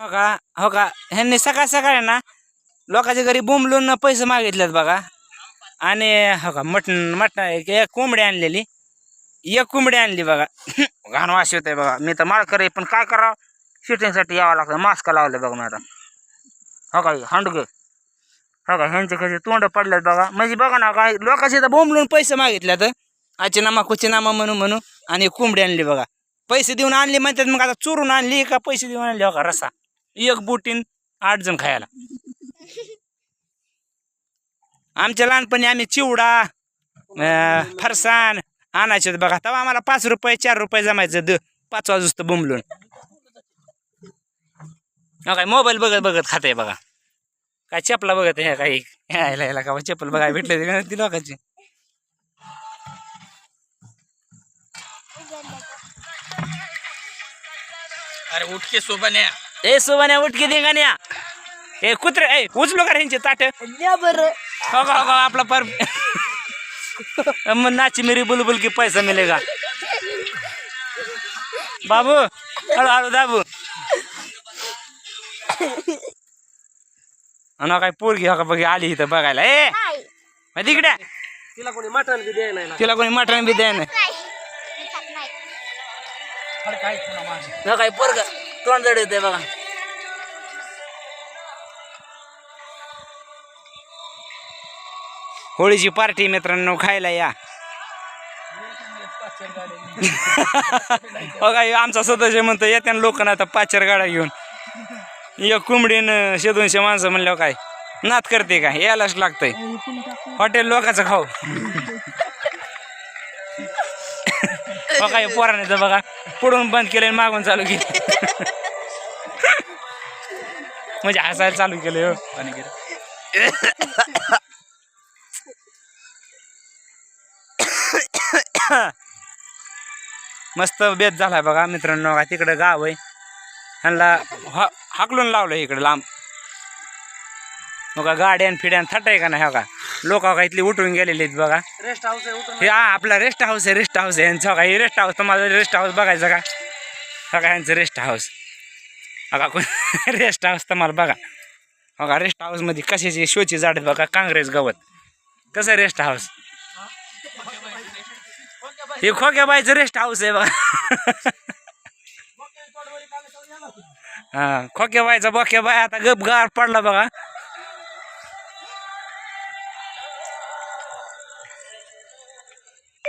हो का? हो का? ह्यांनी सकाळ सकाळी ना लोकांच्या घरी बोंबलून पैसे मागितलेत बघा. आणि हो का मटण मटण एक एक कोंबडी आणलेली. एक कोंबडी आणली बघा. घाण वास येतोय बघा. मी तर माळकर आहे पण काय करावं? शूटिंगसाठी यावं लागतं. मास्क लावलं बघा मी आता. हो का हांडगे. हो का ह्यांचे कसे तोंड पडलेत बघा. म्हणजे बघा ना काय लोकांचे तर बोंबलून पैसे मागितल्यात आचे नामा कुचे नामा म्हणू म्हणू आणि कोंबडी आणली बघा. पैसे देऊन आणली म्हणतात मग आता चोरून आणली का पैसे देऊन आणली? हो का रसा एक बुटीन आठ जण खायला. आमच्या लहानपणी आम्ही चिवडा अं, आणायचे. बघा तेव्हा आम्हाला पाच रुपये चार रुपये जमायचं द पाच वाजता बुंबलून. काय मोबाईल बघत बघत खाते बघा. काय चपला बघत आहे काही यायला यायला का चप्पल बघाय भेटले ती लोकांची? अरे उठके सोबन्या. ए सोबान्या उठकी दिंगाण्या ए कुत्रे ए उचलो का ह्यांचे ताट? द्या बरं. हो का हो का आपला पर मग नाची मेरी बुलबुल की पैसा मिलेगा. बाबू हळू हळू दाबू. आणि काय पोरगी हो का बघी आली इथं बघायला. ए मग तिकडे. तिला कोणी मटण बी द्याय नाही. तिला कोणी मटण बी द्या ना हो काय पोरग? तोंड जड येते बघा. होळीची पार्टी मित्रांनो खायला या. बघा हे आमचा सदस्य म्हणतो येत्या लोक ना आता पाचर गाड्या घेऊन. एक कोंबडीन शे दोनशे माणसं म्हणल्यावर काय? नात करते का? यायलाच लागतंय. हॉटेल लोकांचं खाऊ. बघा पोराने तर बघा पुढून बंद केलं आणि मागून चालू केलं म्हणजे हसायला चालू केलं हो. पाणी मस्त बेत झाला बघा मित्रांनो. का तिकडं गाव आहे. ह्यांना हा- हाकलून लावलं इकडं लांब. बघा गाड्यान फिड्यान थट आहे का नाही हो का? लोक का इथली उठून गेलेली आहेत बघा. रेस्ट हाऊस हे हा आपला रेस्ट हाऊस आहे रेस्ट हाऊस आहे. यांचं का? हे रेस्ट हाऊस तुम्हाला रेस्ट हाऊस बघायचं का? बघा यांचं रेस्ट हाऊस बघा कोण रेस्ट हाऊस तुम्हाला बघा. बघा रेस्ट हाऊसमध्ये कशाची शोची झाड बघा काँग्रेस गवत. कसं रेस्ट हाऊस हे खोक्याबाईचं रेस्ट हाऊस आहे बघा. हा बोक्या बाय आता गप गार पडला बघा.